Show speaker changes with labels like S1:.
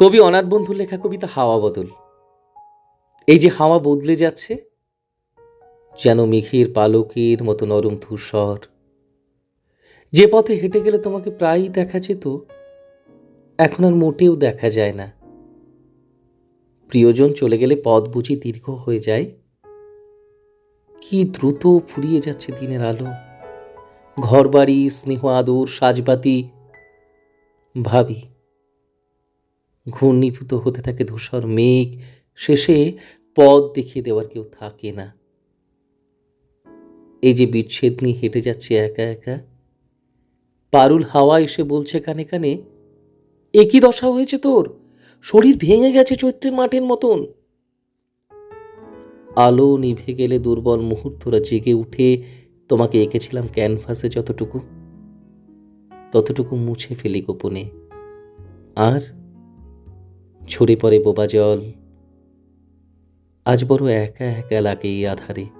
S1: কবি অনাথ বন্ধুর লেখা কবিতা হাওয়া বদল। এই যে হাওয়া বদলে যাচ্ছে, যেন মেঘের পালকের মতো নরম ধূসর। যে পথে হেঁটে গেলে তোমাকে প্রায়ই দেখা যেত, এখন আর মোটেও দেখা যায় না। প্রিয়জন চলে গেলে পথ বুঝি দীর্ঘ হয়ে যায়। কি দ্রুত ফুরিয়ে যাচ্ছে দিনের আলো। ঘরবাড়ি, স্নেহ, আদর সাজবাতি ভাবি ঘূর্ণীভূত হতে থাকে ধূসর মেঘ। শেষে পথ দেখিয়ে দেওয়ার কেউ থাকে না। এই যে বিচ্ছেদ নিয়ে হেঁটে যাচ্ছে একা একা। পারুল হাওয়া এসে বলছে কানে কানে একই দশা হয়েছে তোর? শরীর ভেঙে গেছে চৈত্রের মাঠের মতন। আলো নিভে গেলে দুর্বল মুহূর্তরা জেগে উঠে, তোমাকে এঁকেছিলাম ক্যানভাসে যতটুকু। ততটুকু মুছে ফেলি গোপনে। আর ঝরে পড়ে বোবা জল। আজ বড় একা একা লাগে এই আধারে।